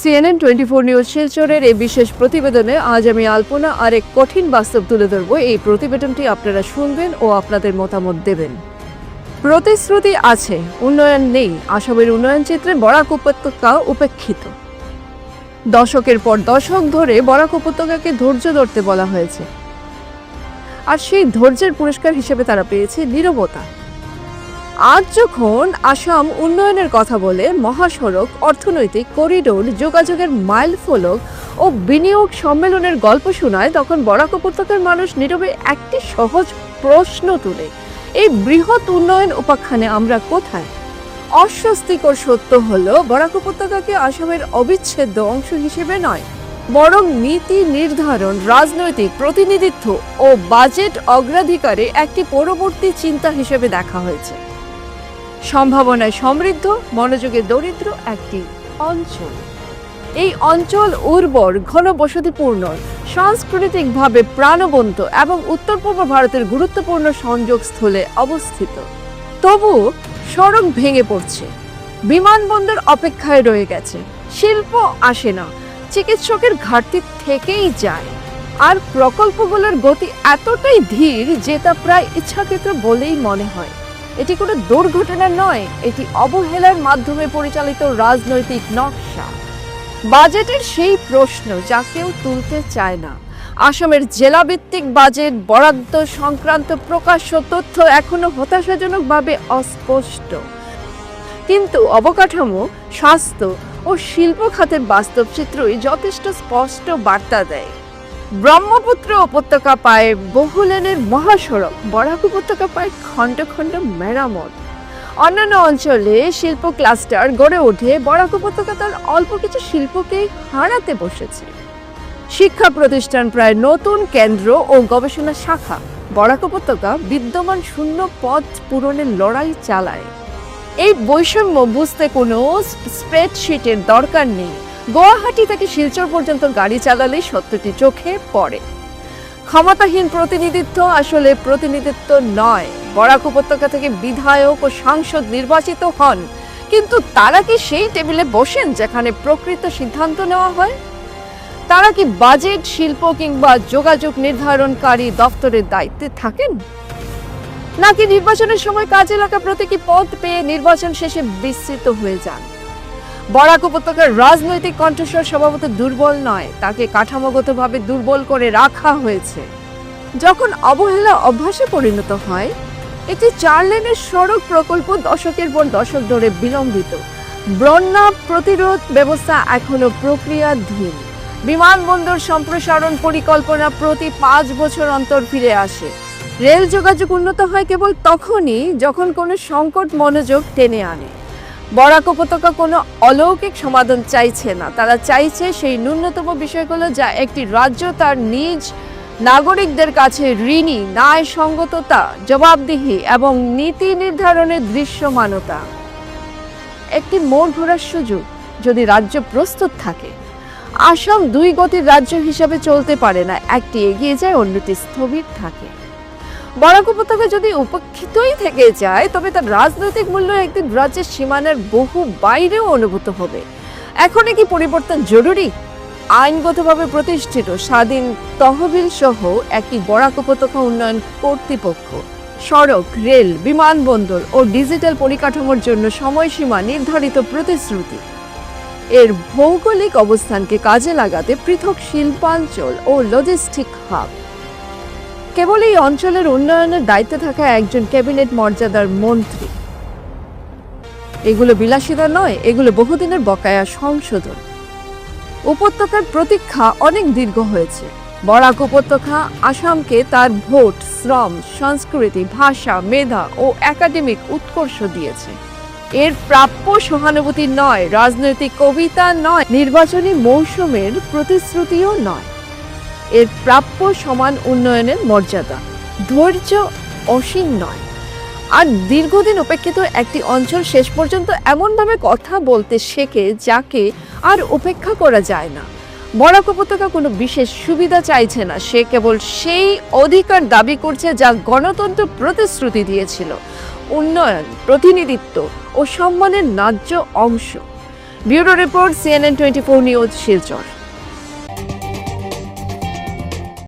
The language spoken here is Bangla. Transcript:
সিএনএন টোয়েন্টি ফোর নিউজ শিলচরের এই বিশেষ প্রতিবেদনে আজ আমি আলপনা আর এক কঠিন বাস্তব তুলে ধরবো। এই প্রতিবেদনটি আপনারা শুনবেন ও আপনাদের মতামত দেবেন। প্রতিশ্রুতি আছে, উন্নয়ন নেই। আসামের উন্নয়ন চিত্রে বরাক উপত্যকা উপেক্ষিত। দশকের পর দশক ধরে বরাক উপত্যকাকে ধৈর্য ধরতে বলা হয়েছে। আর সেই ধৈর্যের পুরস্কার হিসেবে তারা পেয়েছে নীরবতা। আজ যখন আসাম উন্নয়নের কথা বলে মহাসড়ক, অর্থনৈতিক করিডোর, যোগাযোগের মাইল ফলক ও বিনিয়োগ সম্মেলনের গল্প শোনায়, তখন বরাক উপত্যকার মানুষ নীরবে একটি সহজ প্রশ্ন তুলে, এই বৃহৎ উন্নয়ন উপাখ্যানে আমরা কোথায়? অস্বস্তিকর সত্য হল, বরাক উপত্যকাকে আসামের অবিচ্ছেদ্য অংশ হিসেবে নয়, বরং নীতি নির্ধারণ, রাজনৈতিক প্রতিনিধিত্ব ও বাজেট অগ্রাধিকারে একটি পরবর্তী চিন্তা হিসেবে দেখা হয়েছে। সম্ভাবনায় সমৃদ্ধ, মনোযোগে দরিদ্র একটি অঞ্চল। এই অঞ্চল উর্বর, ঘনবসতিপূর্ণ, সাংস্কৃতিকভাবে প্রাণবন্ত এবং উত্তর পূর্ব ভারতের গুরুত্বপূর্ণ সংযোগস্থলে অবস্থিত। তবু সড়ক ভেঙে পড়ছে। বিমানবন্দর অপেক্ষায় রয়ে গেছে। শিল্প আসে না। চিকিৎসকের ঘাটতি থেকেই যায়। আর প্রকল্পগুলোর গতি এতটাই ধীর যে তা প্রায় ইচ্ছাকৃত বলেই মনে হয়। এটি কোনো দুর্ঘটনা নয়, এটি অবহেলার মাধ্যমে পরিচালিত রাজনৈতিক নকশা। বাজেটের সেই প্রশ্ন যা কেউ তুলতে চায় না। আসামের জেলাভিত্তিক বাজেট বরাদ্দ সংক্রান্ত প্রকাশ্য তথ্য এখনও হতাশাজনকভাবে অস্পষ্ট। কিন্তু অবকাঠামো, স্বাস্থ্য ও শিল্প খাতের বাস্তব চিত্রই যথেষ্ট স্পষ্ট বার্তা দেয়। ব্রহ্মপুত্র উপত্যকা পায় বহু লেনের মহাসড়ক, বরাক উপত্যকা পায় খণ্ড খণ্ড মেরামত। অন্যান্য অঞ্চলে শিল্প ক্লাস্টার গড়ে ওঠে, বরাক উপত্যকা তার অল্প কিছু শিল্পকেই হারাতে বসেছে। শিক্ষা প্রতিষ্ঠান প্রায় নতুন কেন্দ্র ও গবেষণা শাখা। বরাক উপত্যকা বিদ্যমান শূন্য পদ পূরণের লড়াই চালায়। এই বৈষম্য বুঝতে কোনো স্প্রেডশিটের দরকার নেই। গুয়াহাটি থেকে শিলচর পর্যন্ত গাড়ি চালালেই সত্যটি চোখে পড়ে। ক্ষমতাহীন প্রতিনিধিত্ব আসলে প্রতিনিধিত্ব নয়। বরাক উপত্যকা থেকে বিধায়ক ও সাংসদ নির্বাচিত হন। কিন্তু তারা কি সেই টেবিলে বসেন যেখানে প্রকৃত সিদ্ধান্ত নেওয়া হয়? তারা কি বাজেট, শিল্প কিংবা যোগাযোগ নির্ধারণকারী দপ্তরের দায়িত্বে থাকেন? নাকি নির্বাচনের সময় কাজে লাগা প্রতীকী পদ পেয়ে নির্বাচন শেষে বিস্তৃত হয়ে যান? বরাক উপত্যকার রাজনৈতিক কণ্ঠস্বর স্বভাবত দুর্বল নয়, তাকে কাঠামোগতভাবে দুর্বল করে রাখা হয়েছে। যখন অবহেলা অভ্যাসে পরিণত হয় একটি চার লেনের সড়ক প্রকল্প দশকের পর দশক ধরে বিলম্বিত। বন্যা প্রতিরোধ ব্যবস্থা এখনও প্রক্রিয়াধীন। বিমানবন্দর সম্প্রসারণ পরিকল্পনা প্রতি পাঁচ বছর অন্তর ফিরে আসে। রেল যোগাযোগ উন্নত হয় কেবল তখনই যখন কোনো সংকট মনোযোগ টেনে আনে। বরাক উপত্যকা কোনো অলৌকিক সমাধান চাইছে না। তারা চাইছে সেই ন্যূনতম বিষয়গুলো যা একটি রাজ্য তার নিজ নাগরিকদের কাছে ঋণী ন্যায় সঙ্গততা জবাবদিহি এবং নীতি নির্ধারণের দৃশ্যমানতা। একটি মোড় ঘোরার সুযোগ যদি রাজ্য প্রস্তুত থাকে, আসাম দুই গতির রাজ্য হিসাবে চলতে পারে না, একটি এগিয়ে যায়, অন্যটি স্থবির থাকে। বরাক উপত্যকা যদি উপেক্ষিতই থেকে যায়, তবে তার রাজনৈতিক মূল্য একদিন রাজ্যের সীমানার বহু বাইরেও অনুভূত হবে। এখনই কি পরিবর্তন জরুরি? আইনগতভাবে প্রতিষ্ঠিত স্বাধীন তহবিল সহ একটি বরাক উপত্যকা উন্নয়ন কর্তৃপক্ষ, সড়ক, রেল, বিমানবন্দর ও ডিজিটাল পরিকাঠামোর জন্য সময়সীমা নির্ধারিত প্রতিশ্রুতি। এর ভৌগোলিক অবস্থানকে কাজে লাগাতে পৃথক শিল্পাঞ্চল ও লজিস্টিক হাব কেবল এই অঞ্চলের উন্নয়নের দায়িত্বে থাকা একজন ক্যাবিনেট মর্যাদার মন্ত্রী। এগুলো বিলাসিতা নয়, এগুলো বহুদিনের বকায়া সংশোধন। উপত্যকার প্রতীক্ষা অনেক দীর্ঘ হয়েছে। বরাক উপত্যকা, আসামকে তার ভোট, শ্রম, সংস্কৃতি, ভাষা, মেধা ও একাডেমিক উৎকর্ষ দিয়েছে। এর প্রাপ্য সহানুভূতি নয়, রাজনৈতিক কবিতা নয়, নির্বাচনী মৌসুমের প্রতিশ্রুতিও নয়। এর প্রাপ্য সমান উন্নয়নের মর্যাদা। ধৈর্য অসীম নয়। আর দীর্ঘদিন উপেক্ষিত একটি অঞ্চল শেষ পর্যন্ত এমনভাবে কথা বলতে শেখে যাকে আর উপেক্ষা করা যায় না। বরাক উপত্যকা কোনো বিশেষ সুবিধা চাইছে না। সে কেবল সেই অধিকার দাবি করছে যা গণতন্ত্র প্রতিশ্রুতি দিয়েছিল। উন্নয়ন, প্রতিনিধিত্ব ও সম্মানের ন্যায্য অংশ। Bureau report, CNN twenty four news Silchar.